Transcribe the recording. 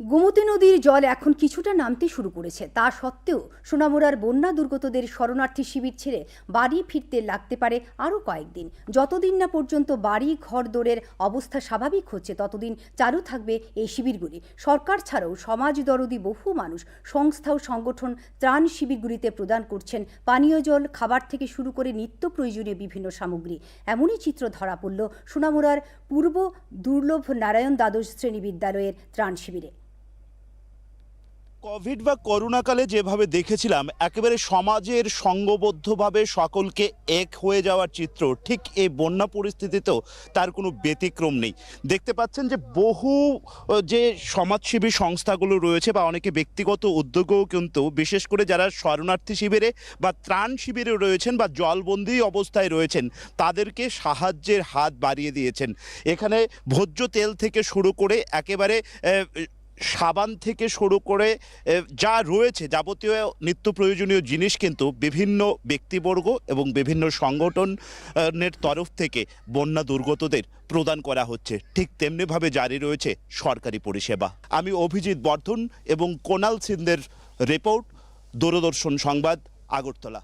গোমতী নদীর জল এখন কিছুটা নামতে শুরু করেছে। তা সত্ত্বেও সোনামুড়ার বন্যা দুর্গতদের শরণার্থী শিবির ছেড়ে বাড়ি ফিরতে লাগতে পারে আরও কয়েকদিন। যতদিন না পর্যন্ত বাড়ি, ঘর দোরের অবস্থা স্বাভাবিক হচ্ছে, ততদিন চালু থাকবে এই শিবিরগুলি। সরকার ছাড়াও সমাজ দরদি বহু মানুষ সংস্থা ও সংগঠন ত্রাণ শিবিরগুলিতে প্রদান করছেন। পানীয় জল, খাবার থেকে শুরু করে নিত্য প্রয়োজনীয় বিভিন্ন সামগ্রী। এমনই চিত্র ধরা পড়ল সোনামুড়ার পূর্ব দুর্লভ নারায়ণ দ্বাদশ শ্রেণি বিদ্যালয়ের ত্রাণ শিবিরে। কোভিড বা করোনাকালে যেভাবে দেখেছিলাম, একেবারে সমাজের সঙ্গবদ্ধভাবে সকলকে এক হয়ে যাওয়ার চিত্র, ঠিক এই বন্যা পরিস্থিতিতেও তার কোনো ব্যতিক্রম নেই। দেখতে পাচ্ছেন যে বহু যে সমাজসেবী সংস্থাগুলো রয়েছে বা অনেকে ব্যক্তিগত উদ্যোগেও কিন্তু, বিশেষ করে যারা শরণার্থী শিবিরে বা ত্রাণ শিবিরে রয়েছেন বা জলবন্দি অবস্থায় রয়েছেন, তাদেরকে সাহায্যের হাত বাড়িয়ে দিয়েছেন। এখানে ভোজ্য তেল থেকে শুরু করে একেবারে সাবান থেকে শুরু করে যা রয়েছে যাবতীয় নিত্য প্রয়োজনীয় জিনিস কিন্তু বিভিন্ন ব্যক্তিবর্গ এবং বিভিন্ন সংগঠনের তরফ থেকে বন্যা দুর্গতদের প্রদান করা হচ্ছে। ঠিক তেমনিভাবে জারি রয়েছে সরকারি পরিষেবা। আমি অভিজিৎ বর্ধন এবং কোনাল সিন্দের রিপোর্ট, দূরদর্শন সংবাদ, আগরতলা।